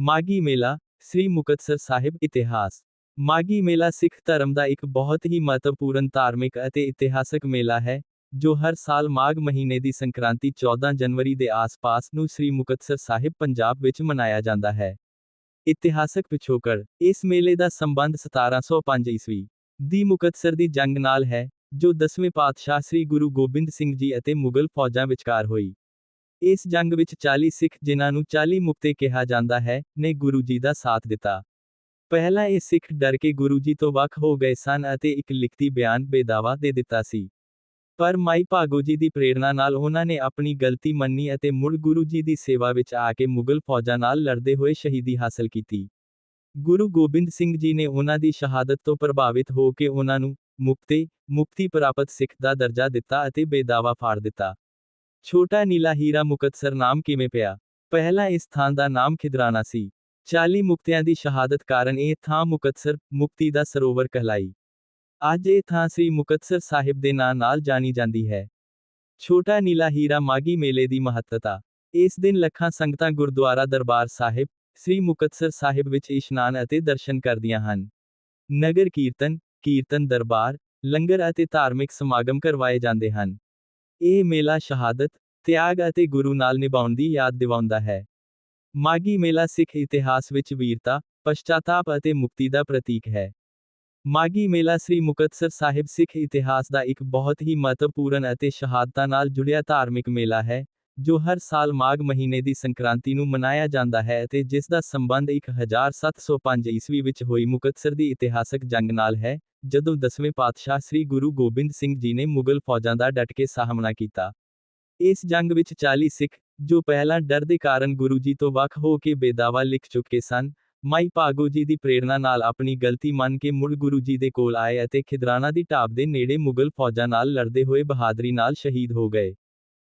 ਮਾਗੀ ਮੇਲਾ, ਸ੍ਰੀ ਮੁਕਤਸਰ ਸਾਹਿਬ ਇਤਿਹਾਸ। ਮਾਗੀ ਮੇਲਾ ਸਿੱਖ ਧਰਮ ਦਾ ਇੱਕ ਬਹੁਤ ਹੀ ਮਹੱਤਵਪੂਰਨ ਧਾਰਮਿਕ ਅਤੇ ਇਤਿਹਾਸਕ ਮੇਲਾ ਹੈ, ਜੋ ਹਰ ਸਾਲ ਮਾਘ ਮਹੀਨੇ ਦੀ ਸੰਕ੍ਰਾਂਤੀ 14 ਜਨਵਰੀ ਦੇ ਆਸ-ਪਾਸ ਨੂੰ ਸ੍ਰੀ ਮੁਕਤਸਰ ਸਾਹਿਬ, ਪੰਜਾਬ ਵਿੱਚ ਮਨਾਇਆ ਜਾਂਦਾ ਹੈ। ਇਤਿਹਾਸਕ ਪਿਛੋਕੜ, ਇਸ ਮੇਲੇ ਦਾ ਸੰਬੰਧ 1705 ਈਸਵੀ ਦੀ ਮੁਕਤਸਰ ਦੀ ਜੰਗ ਨਾਲ ਹੈ, ਜੋ ਦਸਵੇਂ ਪਾਤਸ਼ਾਹ ਸ੍ਰੀ ਗੁਰੂ ਗੋਬਿੰਦ ਸਿੰਘ ਜੀ ਅਤੇ ਮੁਗਲ ਫੌਜਾਂ ਵਿਚਕਾਰ ਹੋਈ। ਇਸ ਜੰਗ ਵਿੱਚ 40 ਸਿੱਖ ਜਿਨ੍ਹਾਂ ਨੂੰ 40 ਮੁਕਤੇ ਕਿਹਾ ਜਾਂਦਾ ਹੈ, ਨੇ ਗੁਰੂ ਜੀ ਦਾ ਸਾਥ ਦਿੱਤਾ। ਪਹਿਲਾਂ ਇਹ ਸਿੱਖ ਡਰ ਕੇ ਗੁਰੂ ਜੀ ਤੋਂ ਵੱਖ ਹੋ ਗਏ ਸਨ ਅਤੇ ਇੱਕ ਲਿਖਤੀ ਬਿਆਨ ਬੇਦਾਵਾ ਦੇ ਦਿੱਤਾ ਸੀ। ਪਰ ਮਾਈ ਭਾਗੋ ਜੀ ਦੀ ਪ੍ਰੇਰਣਾ ਨਾਲ ਉਹਨਾਂ ਨੇ ਆਪਣੀ ਗਲਤੀ ਮੰਨੀ ਅਤੇ ਮੁੜ ਗੁਰੂ ਜੀ ਦੀ ਸੇਵਾ ਵਿੱਚ ਆ ਕੇ ਮੁਗਲ ਫੌਜਾਂ ਨਾਲ ਲੜਦੇ ਹੋਏ ਸ਼ਹੀਦੀ ਹਾਸਲ ਕੀਤੀ। ਗੁਰੂ ਗੋਬਿੰਦ ਸਿੰਘ ਜੀ ਨੇ ਉਹਨਾਂ ਦੀ ਸ਼ਹਾਦਤ ਤੋਂ ਪ੍ਰਭਾਵਿਤ ਹੋ ਕੇ ਉਹਨਾਂ ਨੂੰ ਮੁਕਤੇ, ਮੁਕਤੀ ਪ੍ਰਾਪਤ ਸਿੱਖ ਦਾ ਦਰਜਾ ਦਿੱਤਾ ਅਤੇ ਬੇਦਾਵਾ ਫਾੜ ਦਿੱਤਾ। ਛੋਟਾ ਨੀਲਾ ਹੀਰਾ ਮੁਕਤਸਰ ਨਾਮ ਕਿਵੇਂ ਪਿਆ? ਪਹਿਲਾਂ ਇਸ ਥਾਂ ਦਾ ਨਾਮ ਖਿਦਰਾਣਾ ਸੀ। 40 ਮੁਕਤਿਆਂ ਦੀ ਸ਼ਹਾਦਤ ਕਾਰਨ ਇਹ ਥਾਂ ਮੁਕਤਸਰ ਮੁਕਤੀ ਦਾ ਸਰੋਵਰ ਕਹਿਲਾਈ। ਅੱਜ ਇਹ ਥਾਂ ਸ੍ਰੀ ਮੁਕਤਸਰ ਸਾਹਿਬ ਦੇ ਨਾਂ ਨਾਲ ਜਾਣੀ ਜਾਂਦੀ ਹੈ। ਛੋਟਾ ਨੀਲਾ ਹੀਰਾ ਮਾਗੀ ਮੇਲੇ ਦੀ ਮਹੱਤਤਾ। ਇਸ ਦਿਨ ਲੱਖਾਂ ਸੰਗਤਾਂ ਗੁਰਦੁਆਰਾ ਦਰਬਾਰ ਸਾਹਿਬ, ਸ੍ਰੀ ਮੁਕਤਸਰ ਸਾਹਿਬ ਵਿੱਚ ਇਸ਼ਨਾਨ ਅਤੇ ਦਰਸ਼ਨ ਕਰਦੀਆਂ ਹਨ। ਨਗਰ ਕੀਰਤਨ ਕੀਰਤਨ ਦਰਬਾਰ, ਲੰਗਰ ਅਤੇ ਧਾਰਮਿਕ ਸਮਾਗਮ ਕਰਵਾਏ ਜਾਂਦੇ ਹਨ। ਇਹ ਮੇਲਾ ਸ਼ਹਾਦਤ, ਤਿਆਗ ਅਤੇ ਗੁਰੂ ਨਾਲ ਨਿਭਾਉਣ ਦੀ ਯਾਦ ਦਿਵਾਉਂਦਾ ਹੈ। ਮਾਗੀ ਮੇਲਾ ਸਿੱਖ ਇਤਿਹਾਸ ਵਿੱਚ ਵੀਰਤਾ, ਪਛਤਾਤਾਪ ਅਤੇ ਮੁਕਤੀ ਦਾ ਪ੍ਰਤੀਕ ਹੈ। ਮਾਗੀ ਮੇਲਾ ਸ੍ਰੀ ਮੁਕਤਸਰ ਸਾਹਿਬ ਸਿੱਖ ਇਤਿਹਾਸ ਦਾ ਇੱਕ ਬਹੁਤ ਹੀ ਮਹੱਤਵਪੂਰਨ ਅਤੇ ਸ਼ਹਾਦਤਾਂ ਨਾਲ ਜੁੜਿਆ ਧਾਰਮਿਕ ਮੇਲਾ ਹੈ। ਜੋ ਹਰ ਸਾਲ ਮਾਘ ਮਹੀਨੇ ਦੀ ਸੰਕ੍ਰਾਂਤੀ ਨੂੰ ਮਨਾਇਆ ਜਾਂਦਾ ਹੈ ਅਤੇ ਜਿਸ ਦਾ ਸੰਬੰਧ 1705 ਈਸਵੀ ਵਿੱਚ ਹੋਈ ਮੁਕਤਸਰ ਦੀ ਇਤਿਹਾਸਕ ਜੰਗ ਨਾਲ ਹੈ, ਜਦੋਂ ਦਸਵੇਂ ਪਾਤਸ਼ਾਹ ਸ੍ਰੀ ਗੁਰੂ ਗੋਬਿੰਦ ਸਿੰਘ ਜੀ ਨੇ ਮੁਗਲ ਫੌਜਾਂ ਦਾ ਡਟ ਕੇ ਸਾਹਮਣਾ ਕੀਤਾ। ਇਸ ਜੰਗ ਵਿੱਚ 40 ਸਿੱਖ, ਜੋ ਪਹਿਲਾਂ ਡਰ ਦੇ ਕਾਰਨ ਗੁਰੂ ਜੀ ਤੋਂ ਵੱਖ ਹੋ ਕੇ ਬੇਦਾਵਾ ਲਿਖ ਚੁੱਕੇ ਸਨ, ਮਾਈ ਭਾਗੋ ਜੀ ਦੀ ਪ੍ਰੇਰਣਾ ਨਾਲ ਆਪਣੀ ਗਲਤੀ ਮੰਨ ਕੇ ਮੁੜ ਗੁਰੂ ਜੀ ਦੇ ਕੋਲ ਆਏ ਅਤੇ ਖਿਦਰਾਣਾ ਦੀ ਢਾਬ ਦੇ ਨੇੜੇ ਮੁਗਲ ਫੌਜਾਂ ਨਾਲ ਲੜਦੇ ਹੋਏ ਬਹਾਦਰੀ ਨਾਲ ਸ਼ਹੀਦ ਹੋ ਗਏ।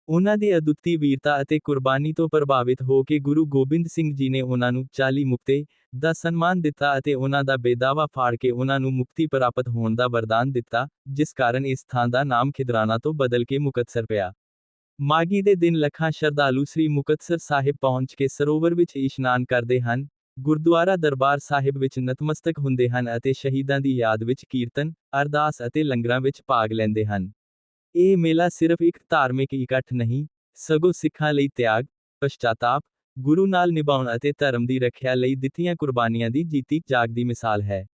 ਉਹਨਾਂ ਦੇ ਅਦੁੱਤੀ ਵੀਰਤਾ ਅਤੇ ਕੁਰਬਾਨੀ ਤੋਂ ਪ੍ਰਭਾਵਿਤ ਹੋ ਕੇ ਗੁਰੂ ਗੋਬਿੰਦ ਸਿੰਘ ਜੀ ਨੇ ਉਹਨਾਂ ਨੂੰ 40 ਮੁਕਤੇ ਦਾ ਸਨਮਾਨ ਦਿੱਤਾ ਅਤੇ ਉਹਨਾਂ ਦਾ ਬੇਦਾਵਾ ਫਾੜ ਕੇ ਉਹਨਾਂ ਨੂੰ ਮੁਕਤੀ ਪ੍ਰਾਪਤ ਹੋਣ ਦਾ ਵਰਦਾਨ ਦਿੱਤਾ, ਜਿਸ ਕਾਰਨ ਇਸ ਥਾਂ ਦਾ ਨਾਮ ਖਿਦਰਾਣਾ ਤੋਂ ਬਦਲ ਕੇ ਮੁਕਤਸਰ ਪਿਆ। ਮਾਗੀ ਦੇ ਦਿਨ ਲੱਖਾਂ ਸ਼ਰਧਾਲੂ ਸ੍ਰੀ ਮੁਕਤਸਰ ਸਾਹਿਬ ਪਹੁੰਚ ਕੇ ਸਰੋਵਰ ਵਿੱਚ ਇਸ਼ਨਾਨ ਕਰਦੇ ਹਨ, ਗੁਰਦੁਆਰਾ ਦਰਬਾਰ ਸਾਹਿਬ ਵਿੱਚ ਨਤਮਸਤਕ ਹੁੰਦੇ ਹਨ ਅਤੇ ਸ਼ਹੀਦਾਂ ਦੀ ਯਾਦ ਵਿੱਚ ਕੀਰਤਨ, ਅਰਦਾਸ ਅਤੇ ਲੰਗਰਾਂ ਵਿੱਚ ਭਾਗ ਲੈਂਦੇ ਹਨ। ਇਹ ਮੇਲਾ ਸਿਰਫ ਇੱਕ ਧਾਰਮਿਕ ਇਕੱਠ ਨਹੀਂ, ਸਗੋਂ ਸਿੱਖਾਂ ਲਈ ਤਿਆਗ, ਪਛਤਾਤਾਪ, ਗੁਰੂ ਨਾਲ ਨਿਭਾਉਣ ਅਤੇ ਧਰਮ ਦੀ ਰੱਖਿਆ ਲਈ ਦਿੱਤੀਆਂ ਕੁਰਬਾਨੀਆਂ ਦੀ ਜੀਤੀ ਜਾਗਦੀ ਮਿਸਾਲ ਹੈ।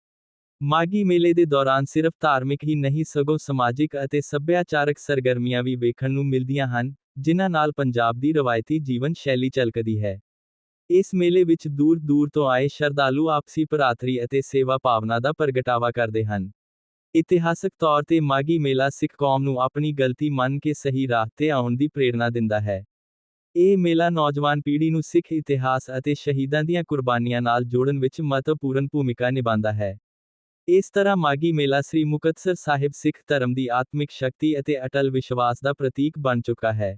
ਮਾਗੀ ਮੇਲੇ ਦੇ ਦੌਰਾਨ ਸਿਰਫ ਧਾਰਮਿਕ ਹੀ ਨਹੀਂ, ਸਗੋਂ ਸਮਾਜਿਕ ਅਤੇ ਸੱਭਿਆਚਾਰਕ ਸਰਗਰਮੀਆਂ ਵੀ ਵੇਖਣ ਨੂੰ ਮਿਲਦੀਆਂ ਹਨ, ਜਿਨ੍ਹਾਂ ਨਾਲ ਪੰਜਾਬ ਦੀ ਰਵਾਇਤੀ ਜੀਵਨ ਸ਼ੈਲੀ ਝਲਕਦੀ ਹੈ। ਇਸ ਮੇਲੇ ਵਿੱਚ ਦੂਰ ਦੂਰ ਤੋਂ ਆਏ ਸ਼ਰਧਾਲੂ ਆਪਸੀ ਭਰਾਤਰੀ ਅਤੇ ਸੇਵਾ ਭਾਵਨਾ ਦਾ ਪ੍ਰਗਟਾਵਾ ਕਰਦੇ ਹਨ। ਇਤਿਹਾਸਕ ਤੌਰ ਤੇ ਮਾਗੀ ਮੇਲਾ ਸਿੱਖ ਕੌਮ ਨੂੰ ਆਪਣੀ ਗਲਤੀ ਮੰਨ ਕੇ ਸਹੀ ਰਾਹ ਤੇ ਆਉਣ ਦੀ ਪ੍ਰੇਰਣਾ ਦਿੰਦਾ ਹੈ। ਇਹ ਮੇਲਾ ਨੌਜਵਾਨ ਪੀੜ੍ਹੀ ਨੂੰ ਸਿੱਖ ਇਤਿਹਾਸ ਅਤੇ ਸ਼ਹੀਦਾਂ ਦੀਆਂ ਕੁਰਬਾਨੀਆਂ ਨਾਲ ਜੋੜਨ ਵਿੱਚ ਮਹੱਤਵਪੂਰਨ ਭੂਮਿਕਾ ਨਿਭਾਉਂਦਾ ਹੈ। ਇਸ ਤਰ੍ਹਾਂ ਮਾਗੀ ਮੇਲਾ ਸ੍ਰੀ ਮੁਕਤਸਰ ਸਾਹਿਬ ਸਿੱਖ ਧਰਮ ਦੀ ਆਤਮਿਕ ਸ਼ਕਤੀ ਅਤੇ ਅਟਲ ਵਿਸ਼ਵਾਸ ਦਾ ਪ੍ਰਤੀਕ ਬਣ ਚੁੱਕਾ ਹੈ।